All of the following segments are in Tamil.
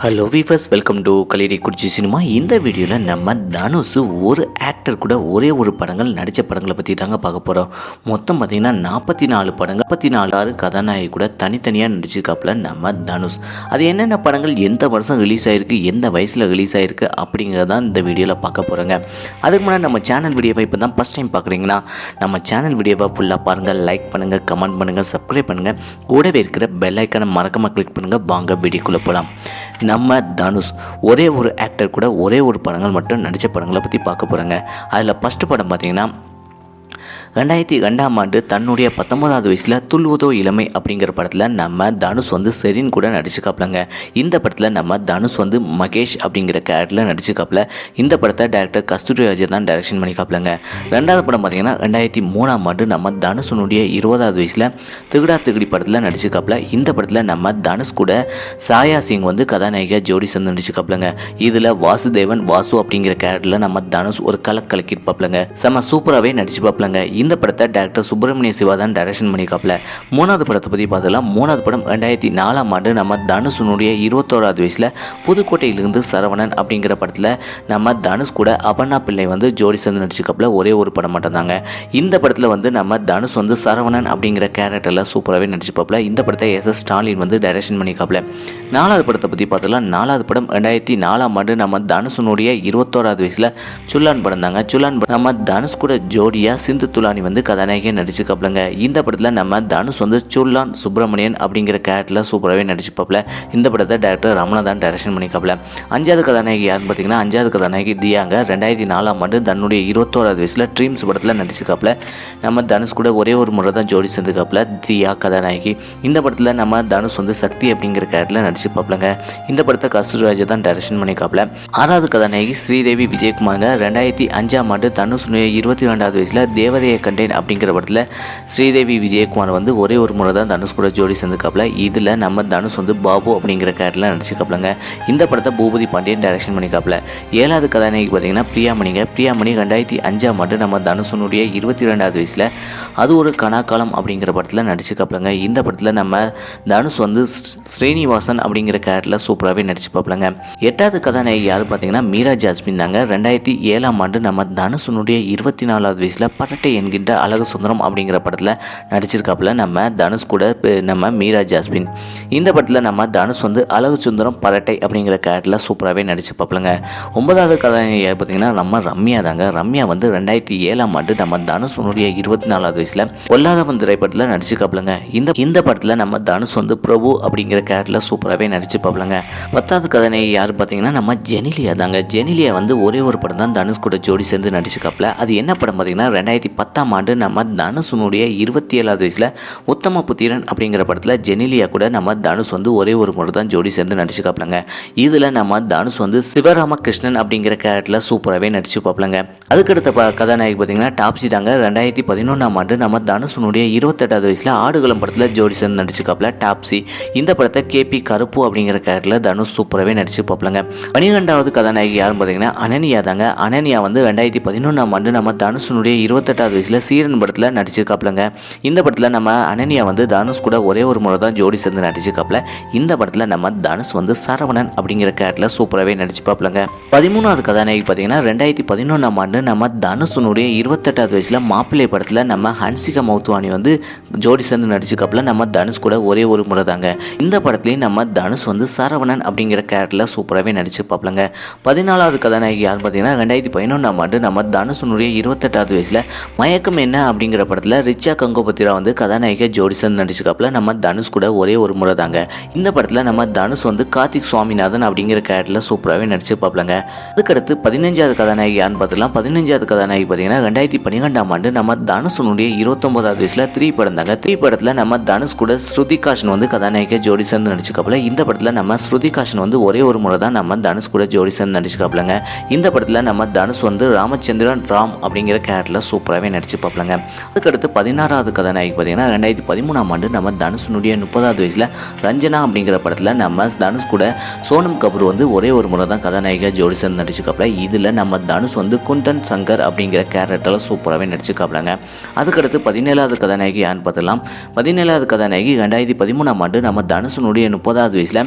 Hello viewers welcome to Kaleri Kurichi cinema இந்த வீடியோவில் நம்ம தனுஷ் ஒரு ஆக்டர் கூட ஒரே ஒரு படங்கள் நடித்த படங்களை பற்றி தாங்க பார்க்க போகிறோம் மொத்தம் பார்த்திங்கன்னா நாற்பத்தி நாலு படங்கள் முப்பத்தி நாலு ஆறு கதாநாயகி கூட தனித்தனியாக நடிச்சிருக்காப்புல நம்ம தனுஷ். அது என்னென்ன படங்கள் எந்த வருஷம் ரிலீஸ் ஆகிருக்கு எந்த வயசில் ரிலீஸ் ஆகிருக்கு அப்படிங்கிறதான் இந்த வீடியோவில் பார்க்க போகிறோங்க அதுக்கு முன்னாடி நம்ம சேனல் வீடியோவை இப்போ தான் ஃபஸ்ட் டைம் பார்க்குறீங்கன்னா நம்ம சேனல் வீடியோவை ஃபுல்லாக பாருங்கள் லைக் பண்ணுங்கள் கமெண்ட் பண்ணுங்கள் சப்ஸ்கிரைப் பண்ணுங்கள் கூடவே இருக்கிற பெல் ஐக்கானை மறக்காமல் கிளிக் பண்ணுங்கள் வாங்க வீடியோக்குள்ளே போகலாம் நம்ம தனுஷ் ஒரே ஒரு ஆக்டர் கூட ஒரே ஒரு படங்கள் மட்டும் நடித்த படங்களை பற்றி பார்க்க போகிறாங்க அதில் ஃபஸ்ட்டு படம் பார்த்தீங்கன்னா ரெண்டாயிரத்தி ரெண்டாம் ஆண்டு தன்னுடைய பத்தொன்பதாவது வயசில் துள்ளுவதோ இளமை அப்படிங்கிற படத்தில் நம்ம தனுஷ் வந்து செரின் கூட நடிச்சுக்காப்பிலங்க. இந்த படத்தில் நம்ம தனுஷ் வந்து மகேஷ் அப்படிங்கிற கேரக்டரில் நடிச்சுக்காப்பில். இந்த படத்தை டேரக்டர் கஸ்தூரி ராஜர் தான் டைரக்ஷன் பண்ணிக்காப்பிலங்க. ரெண்டாவது படம் பார்த்தீங்கன்னா ரெண்டாயிரத்தி மூணாம் ஆண்டு நம்ம தனுஷனுடைய இருபதாவது வயசில் திகடா திகடி படத்தில் நடிச்சுக்காப்பில். இந்த படத்தில் நம்ம தனுஷ் கூட சாயா சிங் வந்து கதாநாயகியாக ஜோடி சேர்ந்து நடிச்சுக்காப்பிலங்க. இதில் வாசுதேவன் வாசு அப்படிங்கிற கேரக்டரில் நம்ம தனுஷ் ஒரு கலக்கலக்கிட்டு பார்ப்பலங்க செம்ம சூப்பராகவே நடிச்சு பார்ப்பலங்க இந்த படத்தை டேரக்டர் சுப்பிரமணிய சிவா தான் டைரக்ஷன் பண்ணிக்காப்ல மூணாவது படத்தை பற்றி பார்த்தலாம் மூணாவது படம் ரெண்டாயிரத்தி நாலாம் ஆண்டு நம்ம தனுஷனுடைய இருபத்தோராவது வயசில் புதுக்கோட்டையிலிருந்து சரவணன் அப்படிங்கிற படத்தில் நம்ம தனுஷ் கூட அபர்ணா பிள்ளை வந்து ஜோடி சேர்ந்து நடிச்சுக்காப்ல ஒரே ஒரு படம் மட்டும்தாங்க. இந்த படத்தில் வந்து நம்ம தனுஷ் வந்து சரவணன் அப்படிங்கிற கேரக்டரில் சூப்பராகவே நடிச்சுப்பாப்ல இந்த படத்தை எஸ் எஸ் ஸ்டாலின் வந்து டைரக்ஷன் பண்ணிக்காப்ல நாலாவது படத்தை பற்றி பார்த்தலாம் நாலாவது படம் ரெண்டாயிரத்தி நாலாம் ஆண்டு நம்ம தனுஷனுடைய இருபத்தோராவது வயசில் சுல்லான் படம் தாங்க சுல்லான் படம் நம்ம தனுஷ் கூட ஜோடியாக சிந்து துலானி வந்து கதாநாயகியாக நடிச்சிருக்காப்லங்க. இந்த படத்தில் நம்ம தனுஷ் வந்து சுல்லான் சுப்பிரமணியன் அப்படிங்கிற கேரக்டரில் சூப்பராகவே நடிச்சுப்பாப்ல இந்த படத்தை டேரக்டர் ரமணா தான் டைரக்ஷன் பண்ணிக்காப்ல அஞ்சாவது கதாநாயகி யாருன்னு பார்த்தீங்கன்னா அஞ்சாவது கதாநாயகி தியாங்க. ரெண்டாயிரத்தி நாலாம் ஆண்டு தன்னுடைய இருபத்தோராவது வயசில் ட்ரீம்ஸ் படத்தில் நடிச்சிருக்காப்ல. நம்ம தனுஷ் கூட ஒரே ஒரு முறை தான் ஜோடி சேர்ந்துக்காப்ல தியா கதாநாயகி. இந்த படத்தில் நம்ம தனுஷ் வந்து சக்தி அப்படிங்கிற கேரக்டரில் நடிச்சுப்பாப்லங்க இந்த படத்தை கஸ்தூராஜா தான் டைரக்ஷன் பண்ணிக்காப்ல ஆறாவது கதாநாயகி ஸ்ரீதேவி விஜயகுமாருங்க. ரெண்டாயிரத்தி அஞ்சாம் ஆண்டு தனுஷனுடைய இருபத்தி ரெண்டாவது வயசில் தேவதைய கண்டேன் அப்படிங்கிற படத்தில் ஸ்ரீதேவி விஜயகுமார் வந்து ஒரே ஒரு முறை தான் தனுஷ் கூட ஜோடி சேர்ந்துக்காப்ல இதில் நம்ம தனுஷ் வந்து பாபு அப்படிங்கிற கேரக்டரில் நடிச்சுக்காப்லங்க இந்த படத்தை பூபதி பாண்டியன் டைரக்ஷன் பண்ணிக்காப்ல ஏழாவது கதாநாயகி பார்த்தீங்கன்னா பிரியாமணிங்க. பிரியாமணி ரெண்டாயிரத்தி அஞ்சாம் ஆண்டு நம்ம தனுஷனுடைய இருபத்தி ரெண்டாவது வயசில் அது ஒரு கனாக்காலம் அப்படிங்கிற படத்தில் நடிச்சுக்காப்லங்க இந்த படத்தில் நம்ம தனுஷ் வந்து ஸ்ரீனிவாசன் அப்படிங்கிற கேரக்டரில் சூப்பராகவே நடிச்சுப்பாப்லங்க எட்டாவது கதாநாயகி யார் பார்த்தீங்கன்னா மீரா ஜாஸ்மின் தாங்க. ரெண்டாயிரத்தி ஏழாம் ஆண்டு நம்ம தனுஷனுடைய இருபத்தி நாலாவது வயசில் பரட்டை என்கின்ற அழகு சுந்தரம் அப்படிங்கிற படத்தில் நடிச்சிருக்காப்புல நம்ம தனுஷ் கூட நம்ம மீரா ஜாஸ்மின். இந்த படத்தில் நம்ம தனுஷ் வந்து அழகு சுந்தரம் பரட்டை அப்படிங்கிற கேரக்டரில் சூப்பராகவே நடிச்சிருப்பாப்புலங்க. ஒன்பதாவது கதாநாயகி யார் பார்த்தீங்கன்னா நம்ம ரம்யா தாங்க. ரம்யா வந்து ரெண்டாயிரத்தி ஏழாம் ஆண்டு நம்ம தனுஷனுடைய இருபத்தி நாலாவது வயசில் பொல்லாதவன் திரைப்படத்தில் நடிச்சிருக்காப்புலங்க. இந்த இந்த படத்தில் நம்ம தனுஷ் வந்து பிரபு அப்படிங்கிற கேரக்டரில் சூப்பராகவே நடிச்சிருப்பாப்புலங்க. பத்தாவது கதாநாயகி யார் பார்த்தீங்கன்னா நம்ம ஜெனிலியா தாங்க. ஜெனிலியா வந்து ஒரே ஒரு படம் தான் தனுஷ் கூட ஜோடி சேர்ந்து நடிச்சிருக்காப்புல. அது என்ன படம் பார்த்தீங்கன்னா ரெண்டாயிரத்தி பத்தாம் ஆண்டு நம்ம தனுஷனுடைய இருபத்தி ஏழாவது வயசில் உத்தம புத்திரன் அப்படிங்கிற படத்தில் ஜெனிலியா கூட நம்ம தனுஷ் வந்து ஒரே ஒரு முறை தான் ஜோடி சேர்ந்து நடிச்சுக்காப்லங்க இதில் நம்ம தனுஷ் வந்து சிவராமகிருஷ்ணன் அப்படிங்கிற கேரக்டரில் சூப்பராகவே நடிச்சு பார்ப்பலங்க அதுக்கடுத்த ப கதாநாயகி பார்த்தீங்கன்னா டாப்ஸி தாங்க. ரெண்டாயிரத்தி பதினொன்றாம் ஆண்டு நம்ம தனுஷனுடைய இருபத்தெட்டாவது வயசில் ஆடுகளம் படத்தில் ஜோடி சேர்ந்து நடிச்சுக்காப்ல டாப்ஸி. இந்த படத்தை கேபி கருப்பு அப்படிங்கிற கேரக்டரில் தனுஷ் சூப்பராகவே நடிச்சு பார்ப்பலங்க பனிரெண்டாவது கதாநாயகி யாருன்னு பார்த்தீங்கன்னா அனனியா தாங்க. அனனியா வந்து ரெண்டாயிரத்தி பதினொன்றாம் ஆண்டு நம்ம தனுஷனுடைய இருபத்தெட்டாவது வயசில் சீரன் படத்தில் நடிச்சிருக்காப்லங்க. இந்த படத்தில் நம்ம அனன்யா வந்து தனுஷ் கூட ஒரே ஒரு முறை தான் ஜோடி சேர்ந்து நடிச்சிருக்காப்ல. இந்த படத்தில் நம்ம தனுஷ் வந்து சரவணன் அப்படிங்கிற கேரக்டரில் சூப்பராகவே நடிச்சுப்பாப்லங்க பதிமூணாவது கதாநாயகி பார்த்தீங்கன்னா ரெண்டாயிரத்தி பதினொன்றாம் ஆண்டு நம்ம தனுஷனுடைய இருபத்தெட்டாவது வயசில் மாப்பிள்ளை படத்தில் நம்ம ஹன்சிகா மௌத்வானி வந்து ஜோடி சேர்ந்து நடிச்சுக்காப்புல நம்ம தனுஷ் கூட ஒரே ஒரு முறை தாங்க. இந்த படத்துலையும் நம்ம தனுஷ் வந்து சரவணன் அப்படிங்கிற கேரக்டரில் சூப்பராகவே நடிச்சிருப்பாப்லங்க. பதினாலாவது கதாநாயகி யார் பார்த்தீங்கன்னா ரெண்டாயிரத்தி பதினொன்றாம் ஆண்டு நம்ம தனுஷனுடைய இருபத்தெட்டாவது வயசில் மயக்கம் என்ன அப்படிங்கிற படத்தில் ரிச்சா கங்கோபத்திரா வந்து கதாநாயகியை ஜோடிசன் நடிச்சிருக்காப்புல. நம்ம தனுஷ் கூட ஒரே ஒரு முறை தாங்க. இந்த படத்தில் நம்ம தனுஷ் வந்து கார்த்திக் சுவாமிநாதன் அப்படிங்கிற கேரக்டரில் சூப்பராகவே நடிச்சிருப்பாப்லங்க அதுக்கடுத்து பதினஞ்சாவது கதாநாயகி யாருன்னு பார்த்துலாம் பதினஞ்சாவது கதாநாயகி பார்த்தீங்கன்னா ரெண்டாயிரத்தி பன்னிரெண்டாம் ஆண்டு நம்ம தனுஷனுடைய இருபத்தொன்பதாவது வயசில் த்ரீ படம் தாங்க த்ரீ படத்தில் நம்ம தனுஷ் கூட ஸ்ருதிகாஷன் வந்து கதாநாயகியை ஜோடிசன் நடிச்சிருக்காப்புல. இந்த படத்தில் நம்ம ஸ்ருதிகாஷன் வந்து ஒரே ஒரு முறை தான் நம்ம தனுஷ் கூட ஜோடிசன் நடிச்சிருக்காப்புலங்க. இந்த படத்தில் நம்ம தனுஷ் வந்து ராமச்சந்திரன் ராம் அப்படிங்கிற கேரக்டரில் சூப்பராகவே நடிச்சுப்பாப்லங்க அதுக்கடுத்து பதினாறாவது கதாநாயகி பார்த்தீங்கன்னா ரெண்டாயிரத்தி பதிமூணாம் ஆண்டு நம்ம தனுஷனுடைய முப்பதாவது வயசில் ரஞ்சனா அப்படிங்கிற படத்தில் நம்ம தனுஷ் கூட சோனம் கபூர் வந்து ஒரே ஒரு முறை தான் கதாநாயகியாக ஜோடி சேர்ந்து நடிச்சுக்காப்புல இதில் நம்ம தனுஷ் வந்து குண்டன் சங்கர் அப்படிங்கிற கேரக்டரில் சூப்பராகவே நடிச்சுக்காப்பிலங்க அதுக்கடுத்து பதினேழாவது கதாநாயகி யான்னு பார்த்தலாம் பதினேழாவது கதாநாயகி ரெண்டாயிரத்தி பதிமூணாம் ஆண்டு நம்ம தனுஷனுடைய முப்பதாவது வயசில்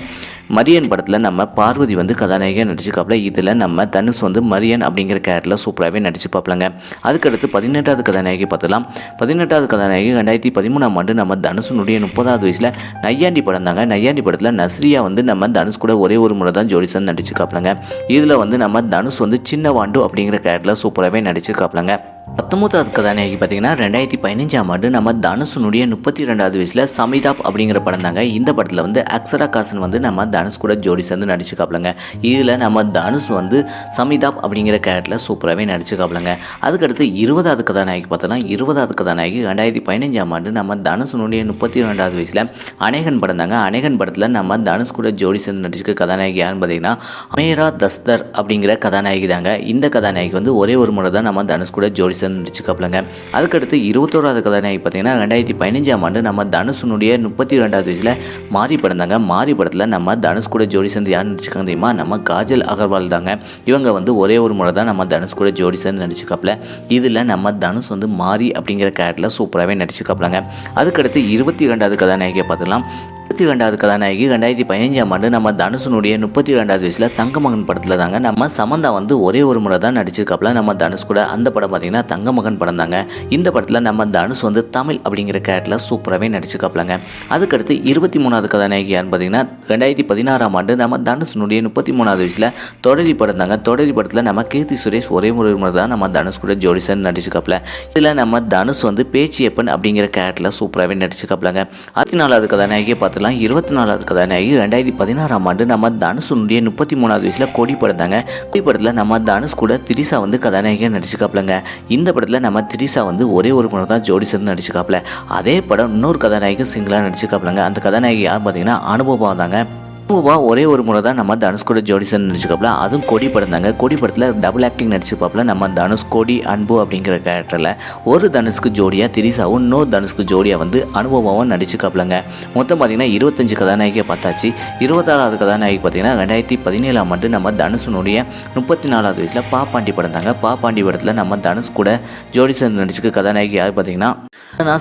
மரியன் படத்தில் நம்ம பார்வதி வந்து கதாநாயகியாக நடிச்சுக்காப்ல இதில் நம்ம தனுஷ் வந்து மரியன் அப்படிங்கிற கேரக்டரில் சூப்பராகவே நடிச்சு நடிச்சுப்பாப்லங்க அதுக்கடுத்து பதினெட்டாவது கதாநாயகி பார்த்துக்கலாம் பதினெட்டாவது கதாநாயகி ரெண்டாயிரத்தி பதிமூணாம் ஆண்டு நம்ம தனுஷனுடைய முப்பதாவது வயசில் நையாண்டி படம் தாங்க. நையாண்டி படத்தில் நஸ்ரியா வந்து நம்ம தனுஷ் கூட ஒரே ஒரு முறை தான் ஜோடி நடிச்சு காப்பிலங்க இதில் வந்து நம்ம தனுஷ் வந்து சின்ன வாண்டு அப்படிங்கிற கேரக்டரில் சூப்பராகவே நடிச்சுக்காப்லங்க பத்தொம்பதாவது கதாநாயகி பார்த்தீங்கன்னா ரெண்டாயிரத்தி பதினஞ்சாம் ஆண்டு நம்ம தனுஷனுடைய முப்பத்தி ரெண்டாவது வயசில் சமிதாப் அப்படிங்கிற படம் தாங்க. இந்த படத்தில் வந்து அக்ஷரா காசன் வந்து நம்ம தனுஷ் கூட ஜோடி சேர்ந்து நடிச்சுக்காப்லங்க இதில் நம்ம தனுஷ் வந்து சமிதாப் அப்படிங்கிற கேரக்டரில் சூப்பராகவே நடிச்சுக்காப்லங்க அதுக்கடுத்து இருபதாவது கதாநாயகி பார்த்தோன்னா இருபதாவது கதாநாயகி ரெண்டாயிரத்தி பதினஞ்சாம் ஆண்டு நம்ம தனுஷனுடைய முப்பத்தி ரெண்டாவது வயசில் அநேகன் படம் தாங்க. அநேகன் படத்தில் நம்ம தனுஷ் கூட ஜோடி சேர்ந்து நடிச்சுக்க கதாநாயகி யாருன்னு பார்த்தீங்கன்னா அமேரா தஸ்தர் அப்படிங்கிற கதாநாயகி தாங்க. இந்த கதாநாயகி வந்து ஒரே ஒரு முறை தான் நம்ம தனுஷ் கூட ஜோடி சேர்ந்து நடிச்சுக்காப்லங்க அதுக்கடுத்து இருபத்தோராவது கதாநாயகி பார்த்தீங்கன்னா ரெண்டாயிரத்தி பதினஞ்சாம் ஆண்டு நம்ம தனுஷனுடைய முப்பத்தி ரெண்டாவது வயசில் மாறி படம் மாறி படத்தில் நம்ம தனுஷ் கூட ஜோடி சேர்ந்து யார் நடிச்சுக்காங்க தெரியுமா? நம்ம காஜல் அகர்வால் தாங்க. இவங்க வந்து ஒரே ஒரு முறை தான் நம்ம தனுஷ் கூட ஜோடி சேர்ந்து நடிச்சுக்காப்ல இதில் நம்ம தனுஷ் வந்து மாறி அப்படிங்கிற கேரக்டரில் சூப்பராகவே நடிச்சுக்காப்லங்க அதுக்கடுத்து இருபத்தி ரெண்டாவது கதாநாயகியை பார்த்துலாம் முப்பத்தி ரெண்டாவது கதாநாயகி ரெண்டாயிரத்தி பதினஞ்சாம் ஆண்டு நம்ம தனுஷனுடைய முப்பத்தி ரெண்டாவது வயசில் தங்கமகன் படத்தில் தாங்க. நம்ம சமந்தா வந்து ஒரே ஒரு முறை தான் நடிச்சிருக்காப்புல. நம்ம தனுஷ் கூட அந்த படம் பார்த்தீங்கன்னா தங்கமகன் படம் தாங்க. இந்த படத்தில் நம்ம தனுஷ் வந்து தமிழ் அப்படிங்கிற கேரக்டரில் சூப்பராகவே நடிச்சிருக்காப்லங்க அதுக்கடுத்து இருபத்தி மூணாவது கதாநாயகி யாருன்னு பார்த்தீங்கன்னா ரெண்டாயிரத்தி பதினாறாம் ஆண்டு நம்ம தனுஷனுடைய முப்பத்தி மூணாவது வயசில் தொடரி படம் தாங்க. தொடரி படத்தில் நம்ம கீர்த்தி சுரேஷ் ஒரே ஒரு முறை தான் நம்ம தனுஷ் கூட ஜோடிசன் நடிச்சிருக்காப்புல. இதில் நம்ம தனுஷ் வந்து பேச்சியப்பன் அப்படிங்கிற கேரக்டரில் சூப்பராகவே நடிச்சிருக்காப்லங்க அறுபத்தி நாலாவது கதாநாயகியை பார்த்துலாம் இருபத்தி நாலாவது கதாநாயகி ரெண்டாயிரத்தி பதினாறாம் ஆண்டு நம்ம தனுஷனுடைய முப்பத்தி மூணாவது வயசில் கோடி படம் கோடி படத்தில் நம்ம தனுஷ் கூட திரிசா வந்து கதாநாயகியாக நடிச்சுக்காப்லங்க இந்த படத்தில் நம்ம திரிசா வந்து ஒரே ஒரு படம் தான் ஜோடி சேர்ந்து நடிச்சுக்காப்ல அதே படம் இன்னொரு கதாநாயகி சிங்கிளாக நடிச்சுக்காப்லங்க அந்த கதாநாயகி யார் பார்த்தீங்கன்னா அனுபவம் தாங்க. அனுபவா ஒரே ஒரு முறை தான் நம்ம தனுஷ் கூட ஜோடிசன் சேர்ந்து அதுவும் கொடி படம் தாங்க. கொடி படத்தில் டபுள் ஆக்டிங் நடிச்சிருப்பாப்ல. நம்ம தனுஷ் கொடி அன்பு அப்படிங்கிற கேரக்டரில் ஒரு தனுஷ்க்கு ஜோடியாக திரிசாவும் இன்னொரு தனுஷ்க்கு ஜோடியாக வந்து அனுபவமாகவும் நடிச்சிருக்காப்லங்க. மொத்தம் பார்த்தீங்கன்னா இருபத்தஞ்சு கதாநாயகியை பார்த்தாச்சு. இருபத்தாறாவது கதாநாயகி பார்த்தீங்கன்னா ரெண்டாயிரத்தி பதினேழாம் ஆண்டு நம்ம தனுஷனுடைய முப்பத்தி நாலாவது வயசில் பாப்பாண்டி படம் தாங்க. பாப்பாண்டி படத்தில் நம்ம தனுஷ் கூட ஜோடிசன் நடிச்சுக்கு கதாநாயகி யார் பார்த்தீங்கன்னா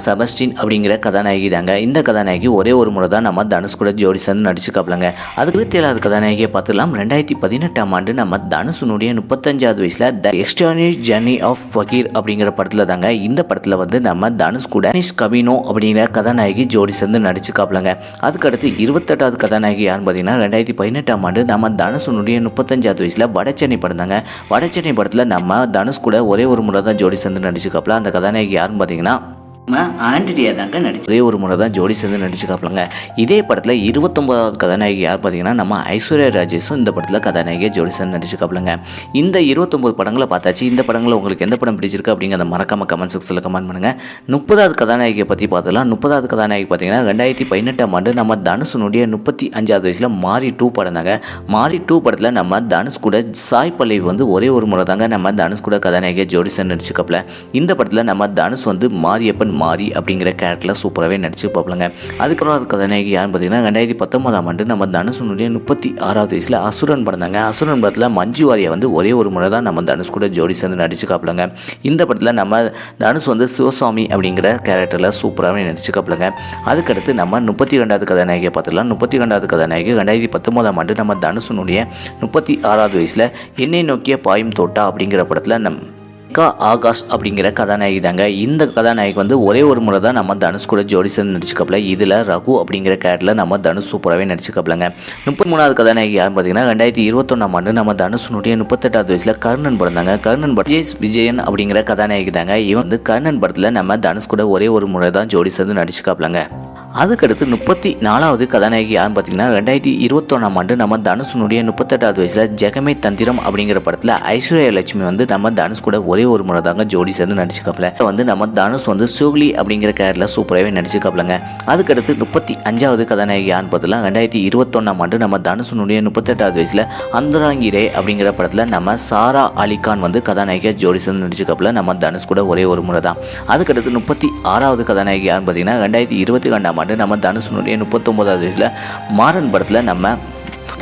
செபஸ்டின் அப்படிங்கிற கதாநாயகி தாங்க. இந்த கதாநாயகி ஒரே ஒரு முறை தான் நம்ம தனுஷ் கூட ஜோடிசன் சேர்ந்து அதுக்கு இருபத்தி ஏழாவது கதாநாயகியை பார்த்துலாம் ரெண்டாயிரத்தி பதினெட்டாம் ஆண்டு நம்ம தனுஷனுடைய முப்பத்தஞ்சாவது வயசில் த எக்ஸ்ட்ரானிக் ஜர்னி ஆஃப் ஃபகீர் அப்படிங்கிற படத்தில் தாங்க இந்த படத்தில் வந்து நம்ம தனுஷ் கூட அனிஷ் கவினோ அப்படிங்கிற கதாநாயகி ஜோடி சேர்ந்து நடிச்சுக்காப்லங்க அதுக்கடுத்து இருபத்தெட்டாவது கதாநாயகி யாருன்னு பார்த்தீங்கன்னா ரெண்டாயிரத்தி பதினெட்டாம் ஆண்டு நம்ம தனுஷனுடைய முப்பத்தஞ்சாவது வயசில் வடச்சென்னை படம் தாங்க. வடச்சென்னை படத்தில் நம்ம தனுஷ் கூட ஒரே ஒரு முறை தான் ஜோடி சேர்ந்து நடிச்சுக்காப்ல அந்த கதாநாயகி யாருன்னு பார்த்தீங்கன்னா நம்ம தாங்க நடிச்சு ஒரே ஒரு முறை தான் ஜோடி சேர்ந்து நடிச்சுக்காப்லங்க இதே படத்தில் இருபத்தொம்போதாவது கதாநாயகி யார் பார்த்தீங்கன்னா நம்ம ஐஸ்வர்யா ராஜேஷும் இந்த படத்தில் கதாநாயகியை ஜோடி சேர்ந்து நடிச்சுக்காப்லங்க இந்த இருபத்தொம்போது படங்களை பார்த்தாச்சு. இந்த படங்களை உங்களுக்கு எந்த படம் பிடிச்சிருக்கு அப்படிங்கிறத மறக்காம கமெண்ட் செக்ஷனில் கமெண்ட் பண்ணுங்கள் முப்பதாவது கதாநாயகியை பற்றி பார்த்தலாம் முப்பதாவது கதாநாயகி பார்த்தீங்கன்னா ரெண்டாயிரத்தி பதினெட்டாம் ஆண்டு நம்ம தனுஷனுடைய முப்பத்தி அஞ்சாவது வயசில் மாரி டூ படம் தாங்க. மாரி டூ படத்தில் நம்ம தனுஷ் கூட சாய் பல்லவி வந்து ஒரே ஒரு முறை தாங்க நம்ம தனுஷ் கூட கதாநாயகியை ஜோடி சேர்ந்து நடிச்சுக்காப்ல இந்த படத்தில் நம்ம தனுஷ் வந்து மாரியப்பன் மாரி அப்படிங்கிற கேரக்டரில் சூப்பராகவே நடிச்சு பார்ப்பலங்க. அதுக்கப்புறம் அது கதாநாயகி யாருன்னு பார்த்தீங்கன்னா ரெண்டாயிரத்தி பத்தொன்பதாம் ஆண்டு நம்ம தனுஷனுடைய முப்பத்தி ஆறாவது வயசில் அசுரன் படந்தாங்க அசுரன் படத்தில் மஞ்சு வாரியா வந்து ஒரே ஒரு முறை தான் நம்ம தனுஷ் கூட ஜோடி சேர்ந்து நடிச்சு காப்பலங்க. இந்த படத்தில் நம்ம தனுஷ் வந்து சிவசாமி அப்படிங்கிற கேரக்டரில் சூப்பராகவே நடிச்சு காப்பலங்க. அதுக்கடுத்து நம்ம முப்பத்தி ரெண்டாவது கதாநாயகியை பார்த்துக்கலாம் முப்பத்தி ரெண்டாவது கதாநாயகி ரெண்டாயிரத்தி பத்தொன்பதாம் ஆண்டு நம்ம தனுஷனுடைய முப்பத்தி ஆறாவது வயசில் என்னை நோக்கிய பாயும் தோட்டா அப்படிங்கிற படத்தில் நம் கா ஆகாஷ் அப்படிங்கிற கதாநாயகி தாங்க. இந்த கதாநாயகி வந்து ஒரே ஒரு முறை தான் நம்ம தனுஷ் கூட ஜோடி சேர்ந்து நடிச்சுக்கப்பல இதில் ரகு அப்படிங்கிற கேரக்டரில் நம்ம தனுஷ் சூப்பராகவே நடிச்சுக்கப்பலங்க முப்பத்தி மூணாவது கதாநாயகி யாருன்னு பார்த்தீங்கன்னா ரெண்டாயிரத்தி இருபத்தொன்னாம் ஆண்டு நம்ம தனுஷனுடைய முப்பத்தெட்டாவது வயசில் கர்ணன் பிறந்தாங்க கர்ணன் படம் விஜய் விஜயன் அப்படிங்கிற கதாநாயகி தாங்க. இவன் வந்து கர்ணன் படத்தில் நம்ம தனுஷ் கூட ஒரே ஒரு முறை தான் ஜோடி சேர்ந்து நடிச்சுக்காப்லங்க. அதுக்கடுத்து முப்பத்தி நாலாவது கதாநாயகி யாருன்னு பார்த்தீங்கன்னா ரெண்டாயிரத்தி இருபத்தொன்னாம் ஆண்டு நம்ம தனுஷனுடைய முப்பத்தெட்டாவது வயசில் ஜெகமே தந்திரம் அப்படிங்கிற படத்தில் ஐஸ்வர்யா லட்சுமி வந்து நம்ம தனுஷ் கூட ஒரே ஒரு முறை தாங்க ஜோடி சேர்ந்து நடிச்சுக்காப்புல. வந்து நம்ம தனுஷ் வந்து சூக்லி அப்படிங்கிற கேரில் சூப்பராகவே நடிச்சுக்காப்புலங்க. அதுக்கடுத்து முப்பத்தி அஞ்சாவது கதாநாயகி யாருன்னு பார்த்தீங்கன்னா ரெண்டாயிரத்தி இருபத்தொன்னாம் ஆண்டு நம்ம தனுஷனுடைய முப்பத்தெட்டாவது வயசில் அந்தராங்கிரே அப்படிங்கிற படத்தில் நம்ம சாரா அலிகான் வந்து கதாநாயகியாக ஜோடி சேர்ந்து நடிச்சுக்காப்புல நம்ம தனுஷ் கூட ஒரே ஒரு முறை தான். அதுக்கடுத்து முப்பத்தி ஆறாவது கதாநாயகி யாருன்னு பார்த்தீங்கன்னா ரெண்டாயிரத்தி இருபத்தி ரெண்டாம் ஆண்டு நம்ம தனுஷனுடைய முப்பத்தொம்போதாவது வயசில் மாறன் படத்தில் நம்ம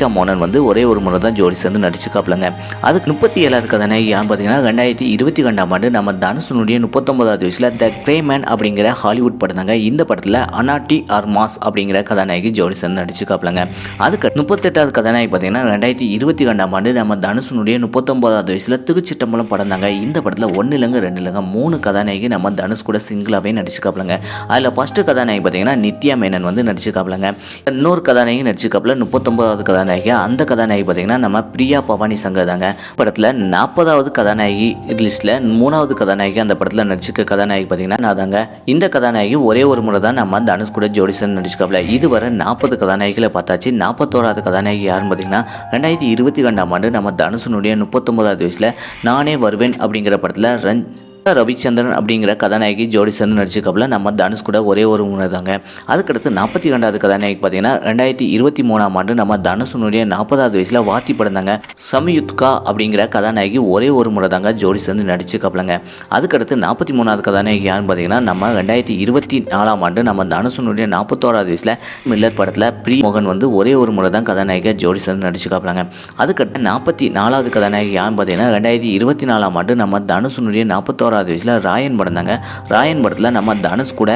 ராதிகா மோனன் வந்து ஒரே ஒரு முறை தான் ஜோடி சேர்ந்து நடிச்சுக்காப்புலங்க அதுக்கு முப்பத்தி ஏழாவது கதனை யார் பார்த்தீங்கன்னா ரெண்டாயிரத்தி இருபத்தி ரெண்டாம் ஆண்டு நம்ம தனுஷனுடைய முப்பத்தொன்பதாவது வயசில் த கிரேமேன் அப்படிங்கிற ஹாலிவுட் படம் தாங்க. இந்த படத்தில் அனாட்டி ஆர் மாஸ் அப்படிங்கிற கதாநாயகி ஜோடி சேர்ந்து நடிச்சுக்காப்புலங்க அதுக்கு முப்பத்தெட்டாவது கதாநாயகி பார்த்தீங்கன்னா ரெண்டாயிரத்தி இருபத்தி ரெண்டாம் ஆண்டு நம்ம தனுஷனுடைய முப்பத்தொன்பதாவது வயசில் திருச்சிட்டம்பலம் படம் தாங்க. இந்த படத்தில் ஒன்று இல்லைங்க ரெண்டு இல்லைங்க மூணு கதாநாயகி நம்ம தனுஷ் கூட சிங்கிளாகவே நடிச்சுக்காப்புலங்க அதில் ஃபஸ்ட்டு கதாநாயகி பார்த்தீங்கன்னா நித்யா மேனன் வந்து நடிச்சுக்காப்புலங்க இன்னொரு கதாநாயகி நடிச்சுக்காப்புல முப்பத்தொன்பதாவது கதாநாயகி. அந்த கதாநாயகி பார்த்தீங்கன்னா நம்ம பிரியா பவானி சங்கர் தாங்க. படத்தில் நாற்பதாவது கதாநாயகி லிஸ்ட்டில் மூணாவது கதாநாயகி அந்த படத்தில் நடிச்சிருக்க கதாநாயகி பார்த்தீங்கன்னா நான் தாங்க. இந்த கதாநாயகி ஒரே ஒரு முறை தான் நம்ம தனுஷ் கூட ஜோடிசன் சேர்ந்து இதுவரை நாற்பது கதாநாயகிகளை பார்த்தாச்சு. நாற்பத்தோராது கதாநாயகி யாருன்னு பார்த்தீங்கன்னா ரெண்டாயிரத்தி இருபத்தி ரெண்டாம் ஆண்டு நம்ம தனுஷனுடைய முப்பத்தொன்பதாவது வயசில் நானே வருவேன் அப்படிங்கிற படத்தில் ரன் ரவிச்சந்திரன் அப்படிங்கிற கதாநாயகி ஜோடி சேர்ந்து நடிச்சிருக்கப்பல நம்ம தனுஷ் கூட ஒரே ஒரு உணர் தாங்க அதுக்கடுத்து நாற்பத்தி ரெண்டாவது கதாநாயகி பார்த்தீங்கன்னா ரெண்டாயிரத்தி இருபத்தி மூணாம் ஆண்டு நம்ம தனுஷனுடைய நாற்பதாவது வயசில் வாத்தி படந்தாங்க சமயுத்கா அப்படிங்கிற கதாநாயகி ஒரே ஒரு முறை தாங்க ஜோடி சேர்ந்து நடிச்சிருக்கப்பலங்க. அதுக்கடுத்து நாற்பத்தி மூணாவது கதாநாயகி யாருன்னு பார்த்தீங்கன்னா நம்ம ரெண்டாயிரத்தி இருபத்தி நாலாம் ஆண்டு நம்ம தனுஷனுடைய நாற்பத்தோராவது வயசில் மில்லர் படத்தில் பிரி மோகன் வந்து ஒரே ஒரு முறை தான் கதாநாயகியாக ஜோடி சேர்ந்து நடிச்சிருக்காப்லங்க அதுக்கடுத்து நாற்பத்தி நாலாவது கதாநாயகி யாருன்னு பார்த்தீங்கன்னா ரெண்டாயிரத்தி இருபத்தி நாலாம் ஆண்டு நம்ம தனுஷனுடைய நாற்பத்தோராவது வயசில் ராயன் படம் தாங்க. ராயன் படத்தில் நம்ம தனுஷ் கூட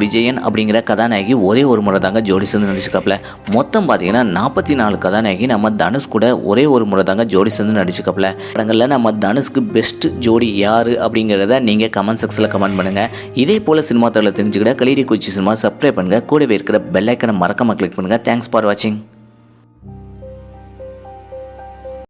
விஜயன் அப்படிங்கிற கதாநாயகி ஒரே ஒரு முறை தாங்க ஜோடி சேர்ந்து நடிச்சுக்காப்புல மொத்தம் பார்த்தீங்கன்னா நாற்பத்தி நாலு கதாநாயகி நம்ம தனுஷ் கூட ஒரே ஒரு முறை தாங்க ஜோடி சேர்ந்து நடிச்சுக்காப்புல படங்களில் நம்ம தனுஷ்க்கு பெஸ்ட் ஜோடி யார் அப்படிங்கிறத நீங்கள் கமெண்ட் செக்ஷனில் கமெண்ட் பண்ணுங்கள் இதே போல் சினிமா தகவலை தெரிஞ்சுக்கிட்ட கலீரி குச்சி சினிமா சப்ஸ்கிரைப் பண்ணுங்கள் கூடவே இருக்கிற பெல்லைக்கனை மறக்காமல் கிளிக் பண்ணுங்கள் தேங்க்ஸ் ஃபார் வாட்சிங்